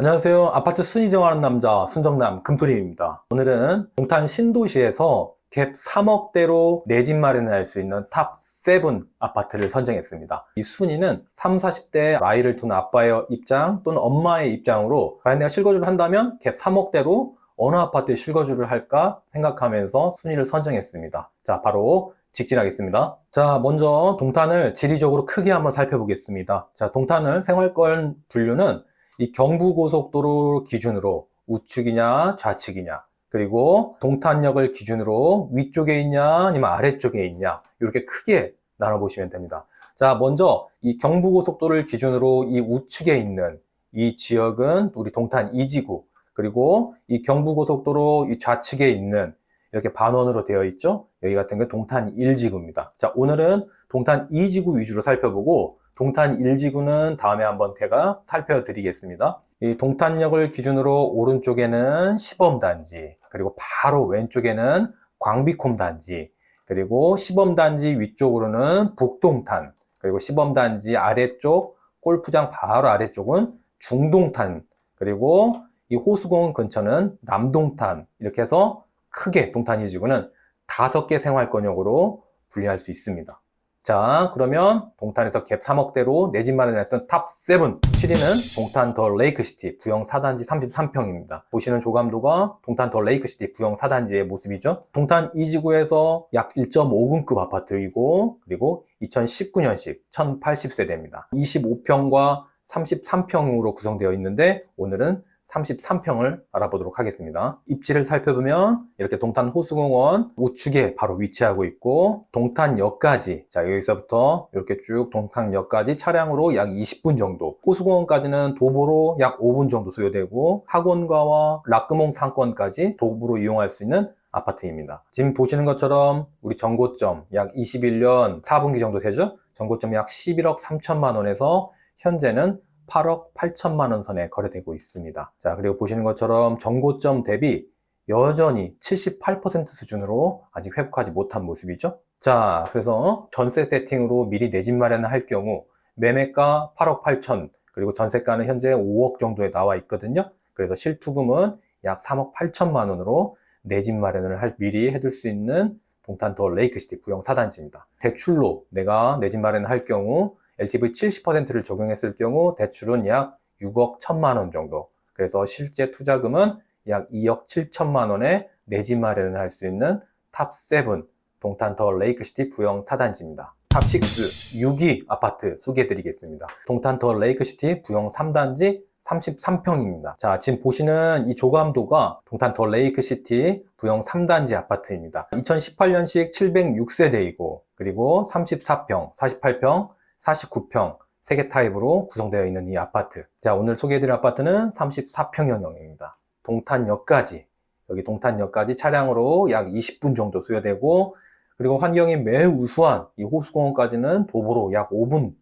안녕하세요. 아파트 순위 정하는 남자 순정남 금토리입니다. 오늘은 동탄 신도시에서 갭 3억대로 내 집 마련할 수 있는 탑 7 아파트를 선정했습니다. 이 순위는 3, 40대 아이를 둔 아빠의 입장 또는 엄마의 입장으로 과연 내가 실거주를 한다면 갭 3억대로 어느 아파트에 실거주를 할까 생각하면서 순위를 선정했습니다. 자, 바로 직진하겠습니다. 자, 먼저 동탄을 지리적으로 크게 한번 살펴보겠습니다. 자, 동탄을 생활권 분류는 이 경부고속도로 기준으로 우측이냐 좌측이냐 그리고 동탄역을 기준으로 위쪽에 있냐 아니면 아래쪽에 있냐 이렇게 크게 나눠보시면 됩니다. 자 먼저 이 경부고속도로를 기준으로 이 우측에 있는 이 지역은 우리 동탄 2지구 그리고 이 경부고속도로 이 좌측에 있는 이렇게 반원으로 되어 있죠. 여기 같은 건 동탄 1지구입니다. 자 오늘은 동탄 2지구 위주로 살펴보고 동탄 1지구는 다음에 한번 제가 살펴드리겠습니다. 이 동탄역을 기준으로 오른쪽에는 시범단지, 그리고 바로 왼쪽에는 광비콤 단지, 그리고 시범단지 위쪽으로는 북동탄, 그리고 시범단지 아래쪽 골프장 바로 아래쪽은 중동탄, 그리고 이 호수공원 근처는 남동탄, 이렇게 해서 크게 동탄 2지구는 다섯 개 생활권역으로 분리할 수 있습니다. 자, 그러면 동탄에서 갭 3억대로 내 집 마련할 탑 7. 7위는 동탄 더 레이크시티 부영 4단지 33평입니다. 보시는 조감도가 동탄 더 레이크시티 부영 4단지의 모습이죠. 동탄 2지구에서 약 1.5군급 아파트이고 그리고 2019년식 1080세대입니다. 25평과 33평으로 구성되어 있는데 오늘은 33평을 알아보도록 하겠습니다. 입지를 살펴보면 이렇게 동탄 호수공원 우측에 바로 위치하고 있고 동탄역까지 자 여기서부터 이렇게 쭉 동탄역까지 차량으로 약 20분 정도 호수공원까지는 도보로 약 5분 정도 소요되고 학원가와 락금홍 상권까지 도보로 이용할 수 있는 아파트입니다. 지금 보시는 것처럼 우리 정고점 약 21년 4분기 정도 되죠? 정고점 약 11억 3천만 원에서 현재는 8억 8천만 원 선에 거래되고 있습니다. 자, 그리고 보시는 것처럼 정고점 대비 여전히 78% 수준으로 아직 회복하지 못한 모습이죠. 자, 그래서 전세 세팅으로 미리 내 집 마련을 할 경우 매매가 8억 8천, 그리고 전세가는 현재 5억 정도에 나와 있거든요. 그래서 실투금은 약 3억 8천만 원으로 내 집 마련을 할 미리 해둘 수 있는 동탄 더 레이크시티 부영 4단지입니다. 대출로 내가 내 집 마련을 할 경우 LTV 70%를 적용했을 경우 대출은 약 6억 1천만 원 정도. 그래서 실제 투자금은 약 2억 7천만 원에 내 집 마련을 할 수 있는 탑7 동탄 더 레이크시티 부영 4단지입니다. 탑 6, 6위 아파트 소개해 드리겠습니다. 동탄 더 레이크시티 부영 3단지 33평입니다. 자, 지금 보시는 이 조감도가 동탄 더 레이크시티 부영 3단지 아파트입니다. 2018년식 706세대이고, 그리고 34평, 48평, 49평 3개 타입으로 구성되어 있는 이 아파트. 자, 오늘 소개해드릴 아파트는 34평형입니다. 동탄역까지, 여기 동탄역까지 차량으로 약 20분 정도 소요되고, 그리고 환경이 매우 우수한 이 호수공원까지는 도보로 약 5분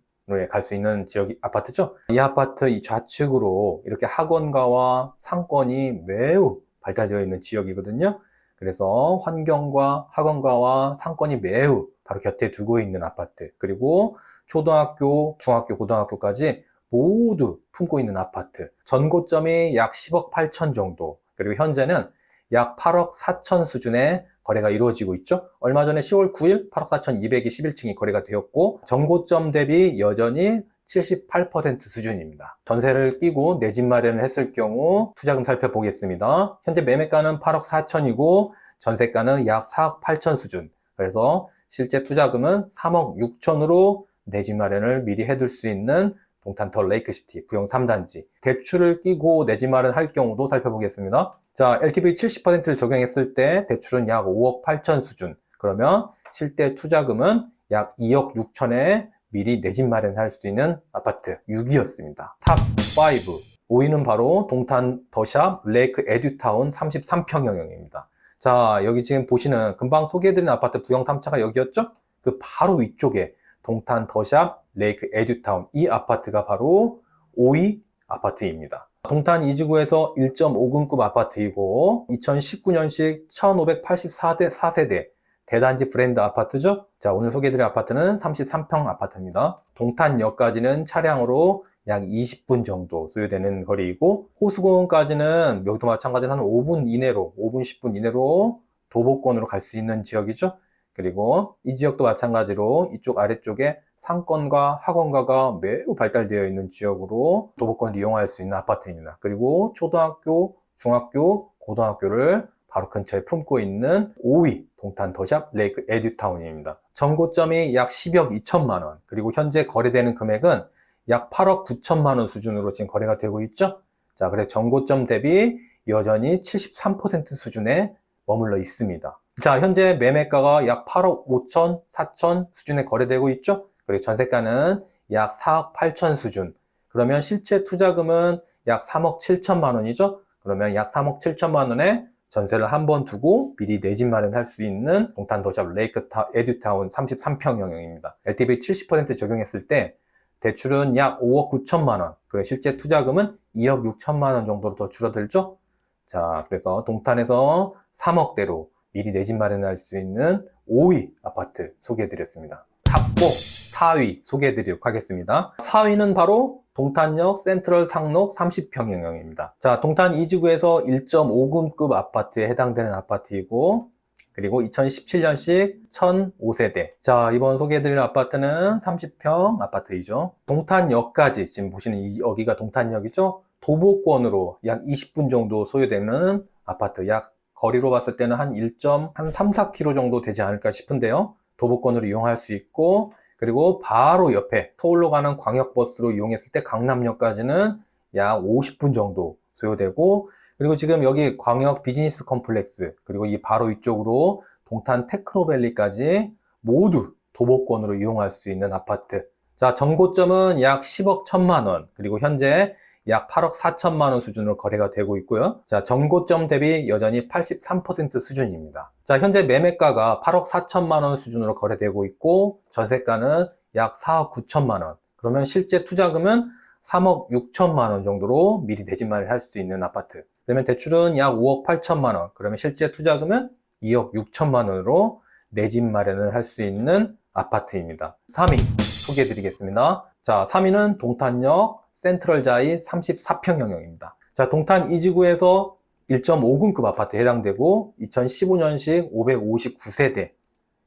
갈수 있는 지역 아파트죠. 이 아파트 이 좌측으로 이렇게 학원가와 상권이 매우 발달되어 있는 지역이거든요. 그래서 환경과 학원가와 상권이 매우 바로 곁에 두고 있는 아파트 그리고 초등학교, 중학교, 고등학교까지 모두 품고 있는 아파트 전고점이 약 10억 8천 정도 그리고 현재는 약 8억 4천 수준의 거래가 이루어지고 있죠. 얼마 전에 10월 9일 8억 4천 221층이 거래가 되었고 전고점 대비 여전히 78% 수준입니다. 전세를 끼고 내 집 마련을 했을 경우 투자금 살펴보겠습니다. 현재 매매가는 8억 4천이고 전세가는 약 4억 8천 수준. 그래서 실제 투자금은 3억 6천으로 내 집 마련을 미리 해둘 수 있는 동탄 더 레이크시티 부영 3단지 대출을 끼고 내 집 마련 할 경우도 살펴보겠습니다. 자, LTV 70%를 적용했을 때 대출은 약 5억 8천 수준. 그러면 실제 투자금은 약 2억 6천에 미리 내 집 마련할 수 있는 아파트 6위였습니다. 탑 5. 5위는 바로 동탄 더샵 레이크 에듀타운 33평형입니다. 자, 여기 지금 보시는 금방 소개해드린 아파트 부영 3차가 여기였죠? 그 바로 위쪽에 동탄 더샵 레이크 에듀타운 이 아파트가 바로 5위 아파트입니다. 동탄 이지구에서 1.5군급 아파트이고 2019년식 1584대 4세대 대단지 브랜드 아파트죠? 자, 오늘 소개해드릴 아파트는 33평 아파트입니다. 동탄역까지는 차량으로 약 20분 정도 소요되는 거리이고 호수공원까지는 여기도 마찬가지로 한 5분 이내로 5분 10분 이내로 도보권으로 갈 수 있는 지역이죠. 그리고 이 지역도 마찬가지로 이쪽 아래쪽에 상권과 학원가가 매우 발달되어 있는 지역으로 도보권을 이용할 수 있는 아파트입니다. 그리고 초등학교, 중학교, 고등학교를 바로 근처에 품고 있는 5위 동탄 더샵 레이크 에듀타운입니다. 전고점이 약 10억 2천만 원, 그리고 현재 거래되는 금액은 약 8억 9천만 원 수준으로 지금 거래가 되고 있죠. 자, 그래서 전고점 대비 여전히 73% 수준에 머물러 있습니다. 자, 현재 매매가가 약 8억 5천, 4천 수준에 거래되고 있죠. 그리고 전세가는 약 4억 8천 수준. 그러면 실제 투자금은 약 3억 7천만 원이죠. 그러면 약 3억 7천만 원에 전세를 한 번 두고 미리 내 집 마련할 수 있는 동탄 도샵 레이크타 에듀타운 33평 영역입니다. LTV 70% 적용했을 때 대출은 약 5억 9천만 원, 그리고 실제 투자금은 2억 6천만 원 정도로 더 줄어들죠. 자, 그래서 동탄에서 3억대로 미리 내 집 마련할 수 있는 5위 아파트 소개해드렸습니다. 탑4, 4위 소개해드리도록 하겠습니다. 4위는 바로 동탄역 센트럴 상록 30평 영역입니다. 자, 동탄 이지구에서 1.5금급 아파트에 해당되는 아파트이고, 그리고 2017년식 1005세대. 자, 이번 소개해드릴 아파트는 30평 아파트이죠. 동탄역까지, 지금 보시는 이, 여기가 동탄역이죠. 도보권으로 약 20분 정도 소요되는 아파트. 약 거리로 봤을 때는 한 1. 한 3, 4km 정도 되지 않을까 싶은데요. 도보권으로 이용할 수 있고, 그리고 바로 옆에 서울로 가는 광역버스로 이용했을 때 강남역까지는 약 50분 정도 소요되고 그리고 지금 여기 광역 비즈니스 컴플렉스 그리고 이 바로 이쪽으로 동탄 테크노밸리까지 모두 도보권으로 이용할 수 있는 아파트 자 전고점은 약 10억 1천만 원 그리고 현재 약 8억 4천만 원 수준으로 거래가 되고 있고요. 자, 전고점 대비 여전히 83% 수준입니다. 자, 현재 매매가가 8억 4천만 원 수준으로 거래되고 있고 전세가는 약 4억 9천만 원. 그러면 실제 투자금은 3억 6천만 원 정도로 미리 내 집 마련을 할수 있는 아파트. 그러면 대출은 약 5억 8천만 원. 그러면 실제 투자금은 2억 6천만 원으로 내 집 마련을 할 수 있는 아파트입니다. 3위 소개해 드리겠습니다. 자, 3위는 동탄역 센트럴자이 34평 영역입니다. 자, 동탄 이지구에서 1.5금급 아파트에 해당되고 2015년식 559세대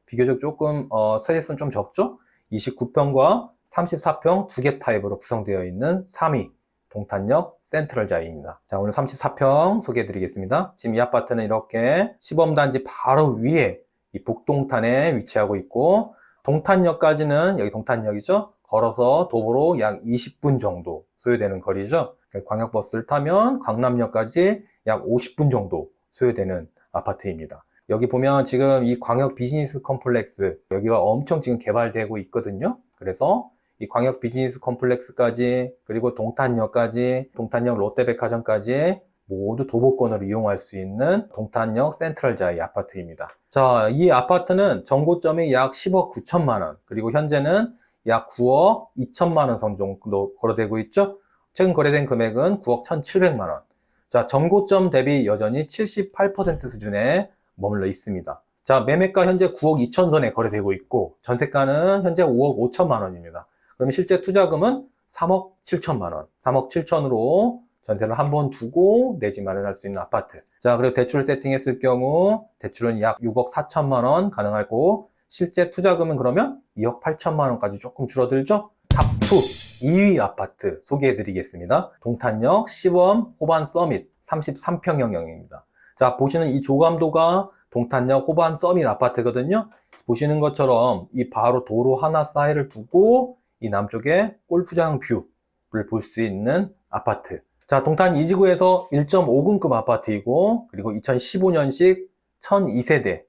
비교적 조금 어, 세대수는 좀 적죠? 29평과 34평 두 개 타입으로 구성되어 있는 3위 동탄역 센트럴 자이입니다. 자, 오늘 34평 소개해 드리겠습니다. 지금 이 아파트는 이렇게 시범단지 바로 위에 이 북동탄에 위치하고 있고 동탄역까지는 여기 동탄역이죠. 걸어서 도보로 약 20분 정도 소요되는 거리죠. 광역버스를 타면 강남역까지 약 50분 정도 소요되는 아파트입니다. 여기 보면 지금 이 광역 비즈니스 컴플렉스 여기가 엄청 지금 개발되고 있거든요. 그래서 이 광역 비즈니스 컴플렉스까지 그리고 동탄역까지 동탄역 롯데백화점까지 모두 도보권으로 이용할 수 있는 동탄역 센트럴자이 아파트입니다. 자, 이 아파트는 정고점이 약 10억 9천만 원, 그리고 현재는 약 9억 2천만 원선 정도 거래되고 있죠. 최근 거래된 금액은 9억 1,700만 원. 자, 전고점 대비 여전히 78% 수준에 머물러 있습니다. 자, 매매가 현재 9억 2천 선에 거래되고 있고 전세가는 현재 5억 5천만 원입니다. 그러면 실제 투자금은 3억 7천만 원, 3억 7천으로 전세를 한 번 두고 내 집 마련할 수 있는 아파트. 자, 그리고 대출 세팅했을 경우 대출은 약 6억 4천만 원 가능하고 실제 투자금은 그러면 2억 8천만 원까지 조금 줄어들죠? 탑2 2위 아파트 소개해 드리겠습니다. 동탄역 시범 호반 서밋 33평 영역입니다. 자, 보시는 이 조감도가 동탄역 호반 서밋 아파트거든요. 보시는 것처럼 이 바로 도로 하나 사이를 두고 이 남쪽에 골프장 뷰를 볼 수 있는 아파트. 자, 동탄 이지구에서 1.5금급 아파트이고, 그리고 2015년식 1002세대,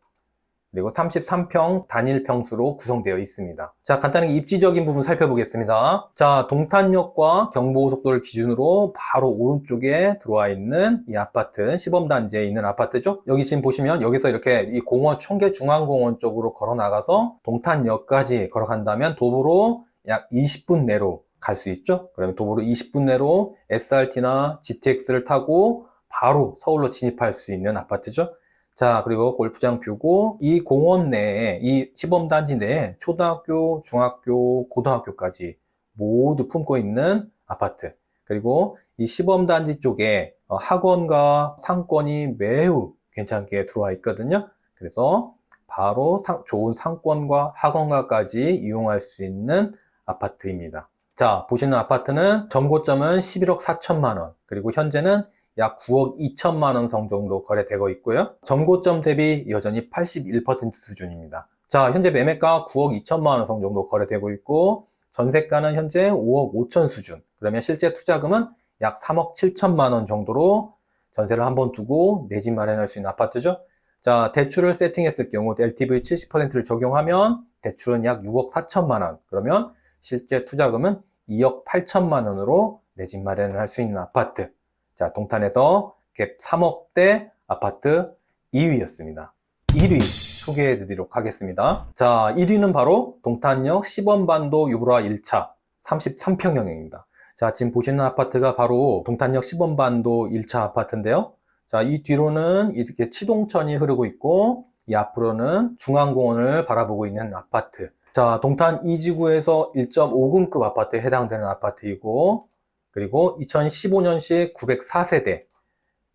그리고 33평 단일 평수로 구성되어 있습니다. 자, 간단하게 입지적인 부분 살펴보겠습니다. 자, 동탄역과 경부고속도를 기준으로 바로 오른쪽에 들어와 있는 이 아파트, 시범단지에 있는 아파트죠. 여기 지금 보시면 여기서 이렇게 이 공원, 청계중앙공원 쪽으로 걸어 나가서 동탄역까지 걸어간다면 도보로 약 20분 내로 갈 수 있죠. 그러면 도보로 20분 내로 SRT나 GTX를 타고 바로 서울로 진입할 수 있는 아파트죠. 자, 그리고 골프장 뷰고 이 공원 내에 이 시범 단지 내에 초등학교, 중학교, 고등학교까지 모두 품고 있는 아파트. 그리고 이 시범 단지 쪽에 어, 학원과 상권이 매우 괜찮게 들어와 있거든요. 그래서 바로 상- 좋은 상권과 학원가까지 이용할 수 있는 아파트입니다. 자, 보시는 아파트는 정고점은 11억 4천만 원, 그리고 현재는 약 9억 2천만 원선 정도 거래되고 있고요. 정고점 대비 여전히 81% 수준입니다. 자, 현재 매매가 9억 2천만 원선 정도 거래되고 있고, 전세가는 현재 5억 5천 수준. 그러면 실제 투자금은 약 3억 7천만 원 정도로 전세를 한 번 두고 내 집 마련할 수 있는 아파트죠. 자, 대출을 세팅했을 경우 LTV 70%를 적용하면 대출은 약 6억 4천만 원. 그러면 실제 투자금은 2억 8천만 원으로 내 집 마련을 할 수 있는 아파트. 자, 동탄에서 갭 3억대 아파트 2위였습니다. 1위 소개해 드리도록 하겠습니다. 자, 1위는 바로 동탄역 10원반도 유브라 1차 33평형입니다. 자, 지금 보시는 아파트가 바로 동탄역 10원반도 1차 아파트인데요. 자, 이 뒤로는 이렇게 치동천이 흐르고 있고, 이 앞으로는 중앙공원을 바라보고 있는 아파트. 자, 동탄 이지구에서 1.5금급 아파트에 해당되는 아파트이고, 그리고 2015년식 904세대,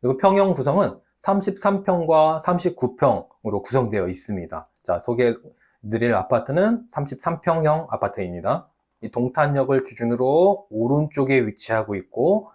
그리고 평형 구성은 33평과 39평으로 구성되어 있습니다. 자, 소개해 드릴 아파트는 33평형 아파트입니다. 이 동탄역을 기준으로 오른쪽에 위치하고 있고,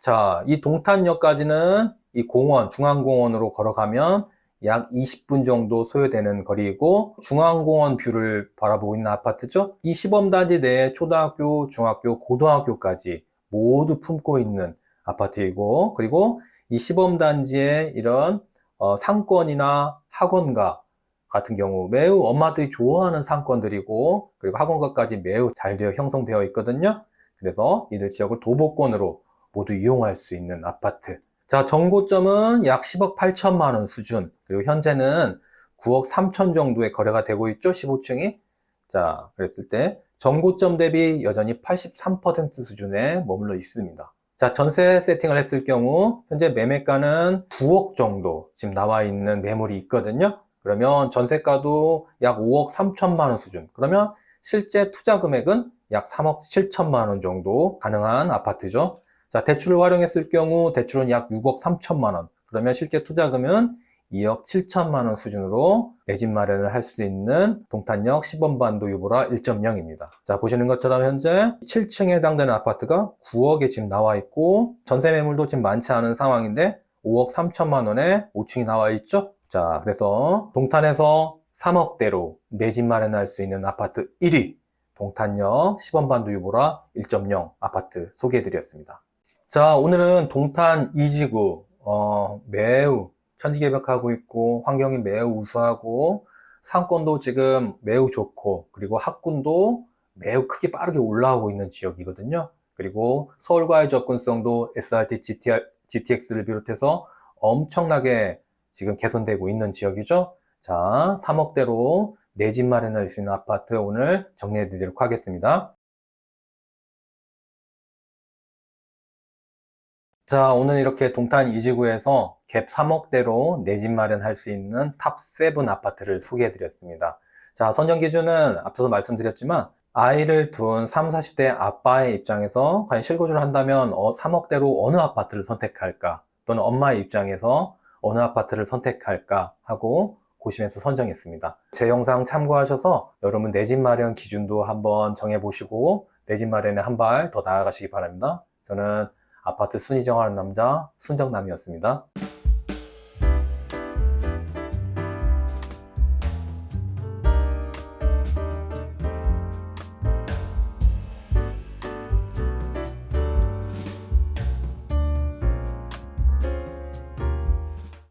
자, 이 동탄역까지는 이 공원, 중앙공원으로 걸어가면 약 20분 정도 소요되는 거리이고, 중앙공원 뷰를 바라보고 있는 아파트죠? 이 시범단지 내에 초등학교, 중학교, 고등학교까지 모두 품고 있는 아파트이고, 그리고 이 시범단지에 이런 어, 상권이나 학원가 같은 경우 매우 엄마들이 좋아하는 상권들이고 그리고 학원가까지 매우 잘 되어 형성되어 있거든요. 그래서 이들 지역을 도보권으로 모두 이용할 수 있는 아파트. 자, 정고점은 약 10억 8천만 원 수준. 그리고 현재는 9억 3천 정도의 거래가 되고 있죠. 15층이. 자, 그랬을 때 정고점 대비 여전히 83% 수준에 머물러 있습니다. 자, 전세 세팅을 했을 경우 현재 매매가는 9억 정도 지금 나와 있는 매물이 있거든요. 그러면 전세가도 약 5억 3천만 원 수준. 그러면 실제 투자 금액은 약 3억 7천만 원 정도 가능한 아파트죠. 자, 대출을 활용했을 경우 대출은 약 6억 3천만 원. 그러면 실제 투자금은 2억 7천만 원 수준으로 내 집 마련을 할 수 있는 동탄역 10원반도 유보라 1.0입니다. 자, 보시는 것처럼 현재 7층에 해당되는 아파트가 9억에 지금 나와 있고 전세 매물도 지금 많지 않은 상황인데 5억 3천만 원에 5층이 나와 있죠. 자, 그래서 동탄에서 3억대로 내 집 마련할 수 있는 아파트 1위 동탄역 10원반도 유보라 1.0 아파트 소개해드렸습니다. 자, 오늘은 동탄 이지구 어, 매우 천지개벽하고 있고 환경이 매우 우수하고 상권도 지금 매우 좋고 그리고 학군도 매우 크게 빠르게 올라오고 있는 지역이거든요. 그리고 서울과의 접근성도 SRT, GTR, GTX를 비롯해서 엄청나게 지금 개선되고 있는 지역이죠. 자, 3억대로 내 집 마련할 수 있는 아파트 오늘 정리해 드리도록 하겠습니다. 자, 오늘 이렇게 동탄 이지구에서 갭 3억대로 내 집 마련할 수 있는 탑7 아파트를 소개해 드렸습니다. 자, 선정 기준은 앞서서 말씀드렸지만 아이를 둔 3, 40대 아빠의 입장에서 과연 실거주를 한다면 어, 3억대로 어느 아파트를 선택할까? 또는 엄마의 입장에서 어느 아파트를 선택할까 하고 고심해서 선정했습니다. 제 영상 참고하셔서 여러분 내 집 마련 기준도 한번 정해보시고 내 집 마련에 한 발 더 나아가시기 바랍니다. 저는 아파트 순위 정하는 남자 순정남이었습니다.